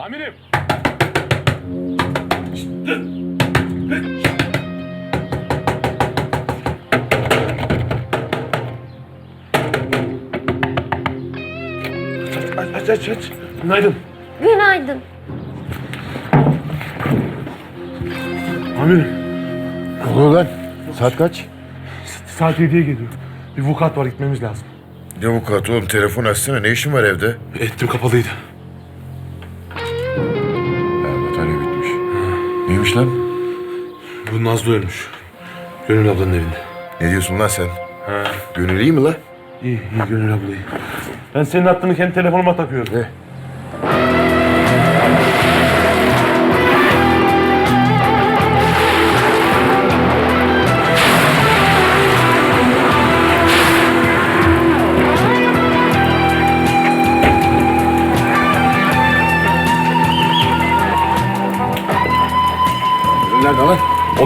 Amirim. Aç aç aç aç. Günaydın. Günaydın. Amirim. Ne oluyor lan? Saat kaç? Saat 7'ye geliyor. Bir vukuat var gitmemiz lazım. Ne vukuatı oğlum? Telefon açsana. Ne işin var evde? Ettim kapalıydı. Neymiş lan? Bu Nazlı ölmüş. Gönül ablanın evinde. Ne diyorsun lan sen? Ha. Gönül iyi mi lan? İyi, iyi Gönül ablayı. Ben senin hattını kendi telefonuma takıyorum. Ne?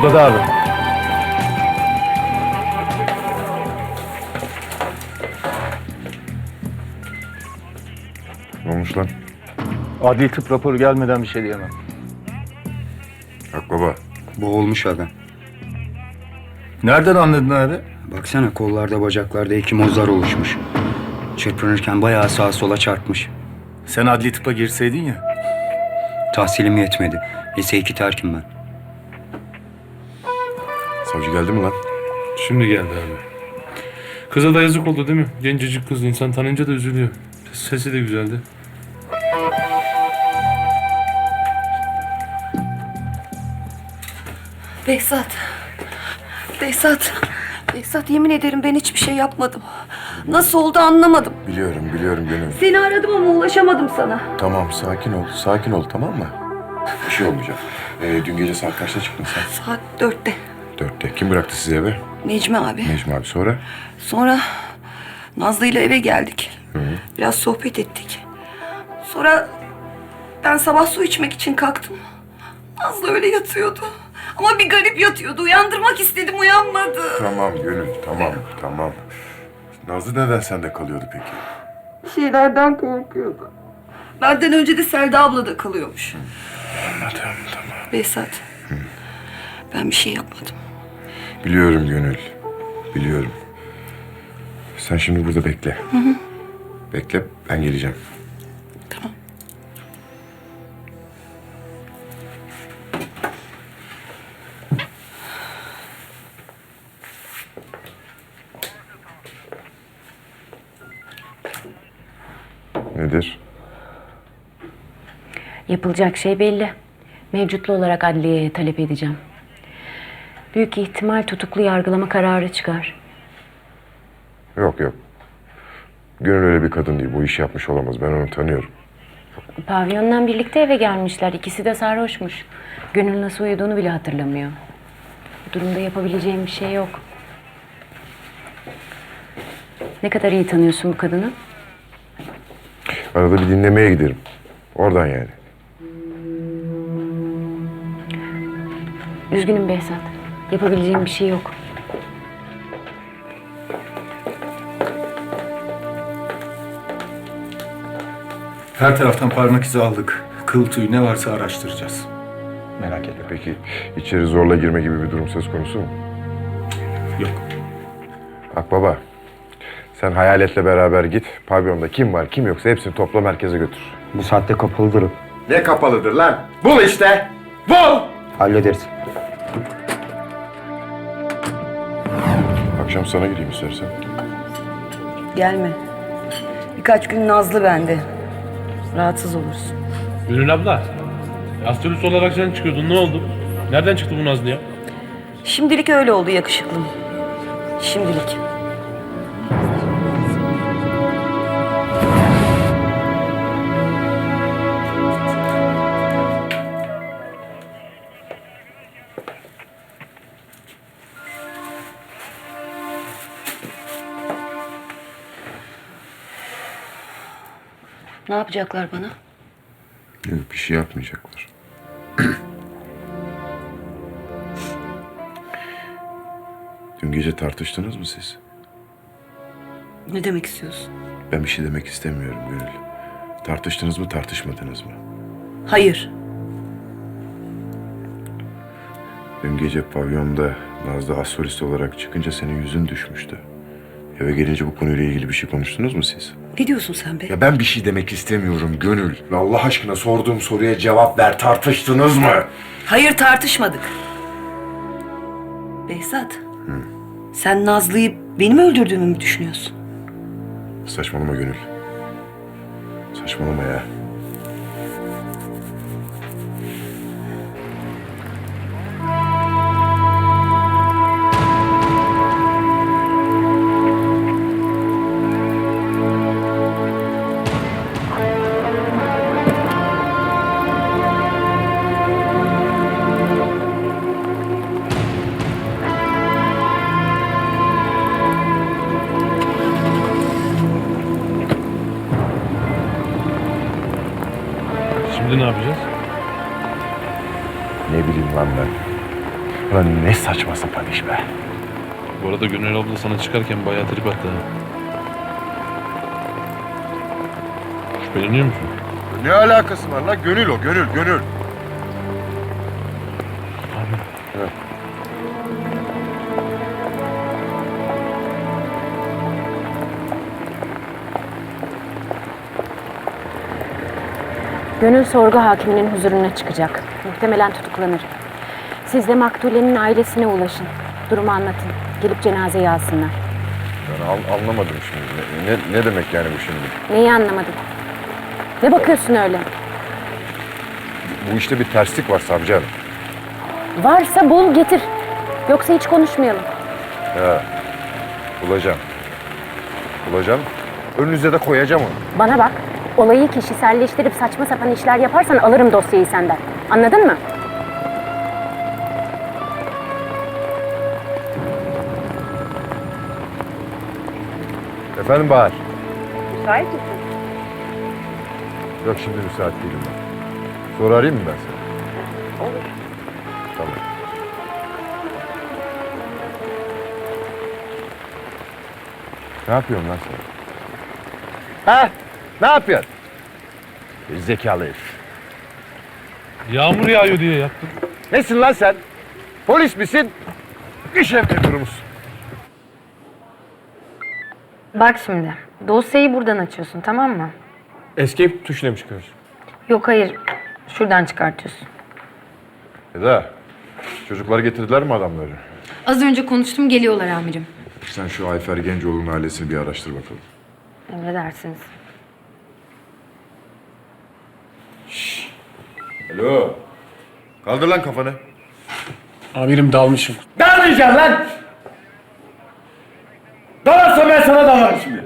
Odada abi. Ne olmuş lan? Adli tıp raporu gelmeden bir şey diyemem. Bak baba. Boğulmuş adam. Nereden anladın abi? Baksana kollarda bacaklarda ekimozlar oluşmuş. Çırpınırken bayağı sağa sola çarpmış. Sen adli tıpa girseydin ya. Tahsilim yetmedi. Lise 2 terkim ben. Savcı geldi mi lan? Şimdi geldi abi. Kıza da yazık oldu değil mi? Gencecik kız insan tanınca da üzülüyor. Sesi de güzeldi. Behzat. Behzat. Behzat yemin ederim ben hiçbir şey yapmadım. Nasıl oldu anlamadım. Biliyorum, biliyorum Gönül. Seni aradım ama ulaşamadım sana. Tamam, sakin ol. Sakin ol, tamam mı? Bir şey olmayacak. Ee, dün gece saat kaçta çıktın sen? Saat dörtte. Dörtte. Kim bıraktı sizi eve? Necmi abi. Necmi abi. Sonra? Sonra Nazlı ile eve geldik. Biraz sohbet ettik. Sonra ben sabah su içmek için kalktım. Nazlı öyle yatıyordu. Ama bir garip yatıyordu. Uyandırmak istedim uyanmadı. Tamam Gönül, tamam, tamam. Nazlı neden sende kalıyordu peki? Bir şeylerden korkuyordu. Benden önce de Selda abla da kalıyormuş. Anladım, tamam. Behzat. Ben bir şey yapmadım. Biliyorum Gönül, biliyorum. Sen şimdi burada bekle. Bekle, ben geleceğim. Tamam. Nedir? Yapılacak şey belli. Mevcutlu olarak adliyeye talep edeceğim. Büyük ihtimal tutuklu yargılama kararı çıkar. Yok yok. Gönül öyle bir kadın değil. Bu işi yapmış olamaz. Ben onu tanıyorum. Pavyondan birlikte eve gelmişler. İkisi de sarhoşmuş. Gönül nasıl uyuduğunu bile hatırlamıyor. Bu durumda yapabileceğim bir şey yok. Ne kadar iyi tanıyorsun bu kadını? Arada bir dinlemeye giderim. Oradan yani. Üzgünüm Behzat. Yapabileceğim bir şey yok. Her taraftan parmak izi aldık. Kıl tüy ne varsa araştıracağız. Merak etme. Peki içeri zorla girme gibi bir durum söz konusu mu? Yok. Akbaba, sen hayaletle beraber git. Pavyonda kim var kim yoksa hepsini topla merkeze götür. Bu saatte kapalıdır. Ne kapalıdır lan? Bul işte! Bul! Hallederiz. Akşam sana gideyim istersen. Gelme. Birkaç gün Nazlı bende. Rahatsız olursun. Gönül abla. Astrolist olarak sen çıkıyordun. Ne oldu? Nereden çıktı bu Nazlı ya? Şimdilik öyle oldu yakışıklım. Şimdilik. Ne yapacaklar bana? Yok bir şey yapmayacaklar. Dün gece tartıştınız mı siz? Ne demek istiyorsun? Ben bir şey demek istemiyorum Gönül. Tartıştınız mı tartışmadınız mı? Hayır. Dün gece pavyonda Nazlı astrolist olarak çıkınca senin yüzün düşmüştü. Eve gelince bu konuyla ilgili bir şey konuştunuz mu siz? Ne diyorsun sen be? Ya ben bir şey demek istemiyorum Gönül. Ve Allah aşkına sorduğum soruya cevap ver. Tartıştınız mı? Hayır tartışmadık. Behzat. Sen Nazlı'yı benim öldürdüğümü mü düşünüyorsun? Saçmalama Gönül. Saçmalama ya. Ne bileyim lan ben. Lan ne saçma sapan iş be. Bu arada Gönül abla sana çıkarken bayağı trip attı ha. Şüpheleniyor musun? Ne alakası var lan? Gönül o, gönül, gönül. Gönül sorgu hakiminin huzuruna çıkacak. Muhtemelen tutuklanır. Siz de Maktule'nin ailesine ulaşın. Durumu anlatın. Gelip cenazeyi alsınlar. Ben al- anlamadım şimdi. Ne, ne, ne demek yani bu şimdi? Neyi anlamadın? Ne bakıyorsun öyle? Bu işte bir terslik var savcı hanım. Varsa bul getir. Yoksa hiç konuşmayalım. Ha. Bulacağım. Bulacağım. Önünüze de koyacağım onu. Bana bak. Olayı kişiselleştirip saçma sapan işler yaparsan alırım dosyayı senden. Anladın mı? Efendim Bahar? Müsait misin? Yok şimdi müsait değilim ben. Sonra arayayım mı ben seni? Olur. Tamam. Ne yapıyorsun lan sen? Ha? Ne yapıyorsun? Zekalı herif. Yağmur yağıyor diye yaptım. Nesin lan sen? Polis misin? İş emri musun? Bak şimdi. Dosyayı buradan açıyorsun tamam mı? Escape tuşuna mı çıkıyoruz? Yok hayır. Şuradan çıkartıyorsun. Eda, çocuklar getirdiler mi adamları? Az önce konuştum geliyorlar amirim. Sen şu Ayfer Gencoğlu'nun ailesini bir araştır bakalım. Emredersiniz. Alo. Kaldır lan kafanı. Amirim dalmışım. Darlayacağım lan! Dalarsa ben sana dalarım şimdi.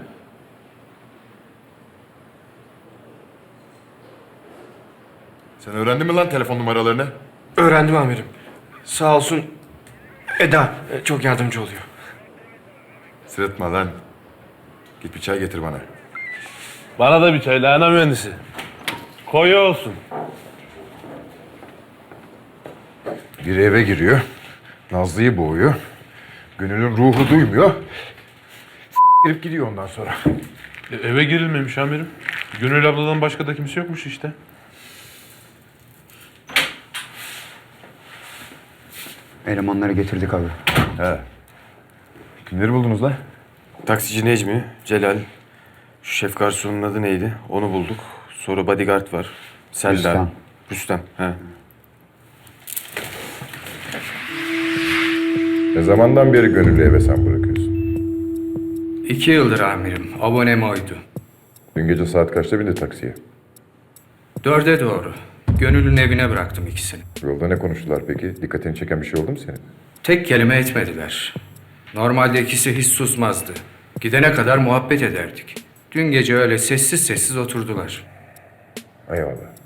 Sen öğrendin mi lan telefon numaralarını? Öğrendim amirim. Sağ olsun Eda e, çok yardımcı oluyor. Sırıtma lan. Git bir çay getir bana. Bana da bir çay lahana mühendisi. Koyu olsun. Biri eve giriyor. Nazlı'yı boğuyor. Gönül'ün ruhu duymuyor. girip gidiyor ondan sonra. E, eve girilmemiş amirim. Gönül abladan başka da kimse yokmuş işte. Elemanları getirdik abi. He. Kimleri buldunuz lan? Taksici Necmi, Celal, şu şef garsonun adı neydi? Onu bulduk. Sonra bodyguard var. Selda. Rüstem. Rüstem. He. Ne zamandan beri Gönül'ü eve sen bırakıyorsun? İki yıldır amirim. Abonem oydu. Dün gece saat kaçta bindi taksiye? Dörde doğru. Gönül'ün evine bıraktım ikisini. Yolda ne konuştular peki? Dikkatini çeken bir şey oldu mu senin? Tek kelime etmediler. Normalde ikisi hiç susmazdı. Gidene kadar muhabbet ederdik. Dün gece öyle sessiz sessiz oturdular. Eyvallah.